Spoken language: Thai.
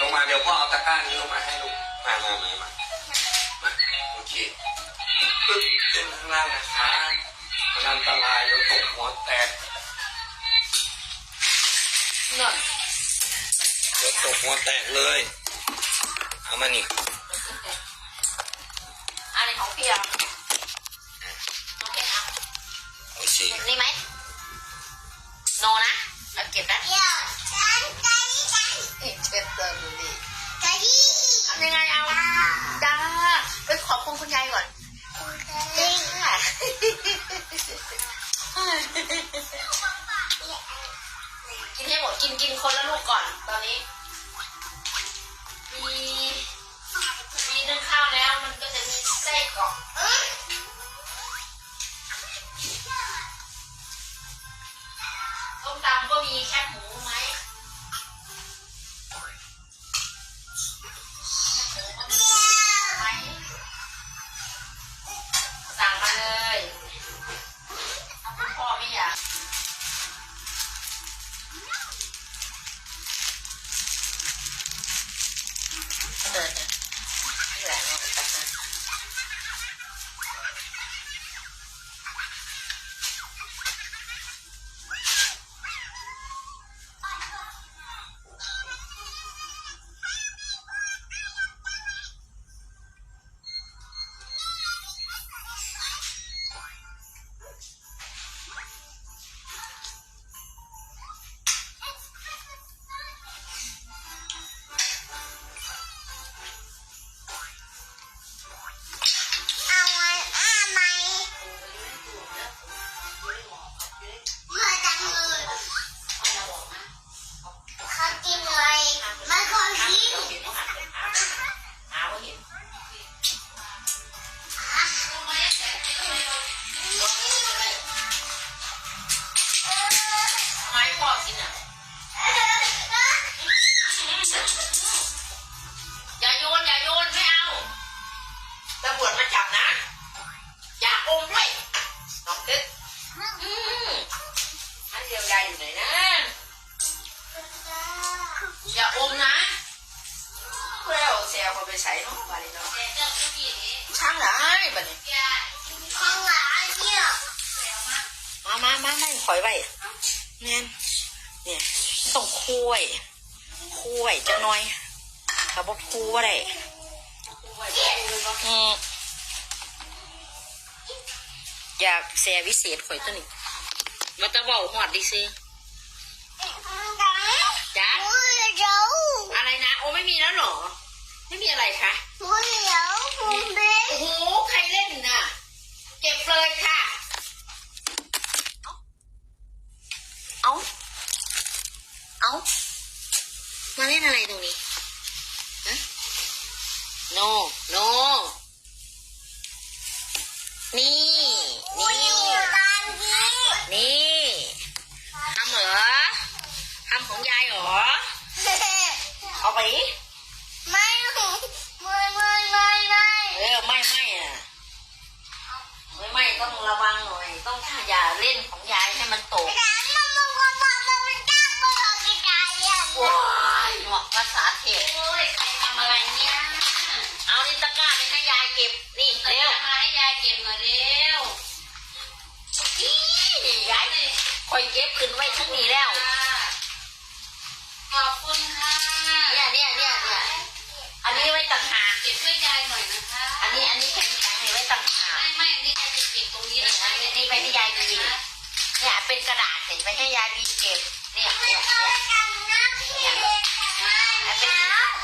ลงมาเดี๋ยวพ่อเอาตะกร้านี้ลงมาให้ลูก มามามามามาโอเคปึ๊บขึ้นข้างล่างนะคะมันอันตรายเดี๋ยวตกหัวแตกนั่นเดี๋ยวตกหัวแตกเลย เอามานี่อันนี้ของพี่อะโอเคอะโอเคนี่ไหมโนนะเอาเก็บนะ คุณคุณยายก่อนค่ะกินให้หมดกินกินคนละลูกก่อนตอนนี้ แซวเขาไปใช้เนาะบาลีเนาะช่างได้บัดนี้มามามาไม่ขอยไว้เนี่ยเนี่ยต้องคุยคุยจะน้อยถ้าบอกคูว่าได้อยากแซววิเศษข่อยตัวนี้มาตะเบาหอดดิซื้อจ้าอะไรนะ โอ้ไม่มีแล้วเหรอ ไม่มีอะไรคะ โอ้โห ใครเล่นน่ะ เก็บเลยค่ะ เอา เอา มาเล่นอะไรตรงนี้ฮะ no no นี่ นี่ นี่ทำเหรอทำของยายเหรอ เอาไป เทพโอ้ยใครทำอะไรเนี่ยเอานี่ตะกร้าไปให้ยายเก็บ นี่เร็ว มาให้ยายเก็บหน่อยเร็วอี้ยายคอยเก็บขึ้นไว้ทั้งนี้แล้ว ขอบคุณค่ะเนี่ยเนี่ยเนี่ยเนี่ยอันนี้ไว้ต่างหากเก็บช่วยยายหน่อยนะคะ อันนี้อันนี้แข็งแข็งๆไว้ต่างหากไม่ไม่อันนี่ยายจะเก็บตรงนี้นี่นะคะอันนี้นี่ไปให้ยายดีเนี่ยเป็นกระดาษเห็นไปให้ยายดีเก็บ เนี่ยเนี่ยเนี่ย 喵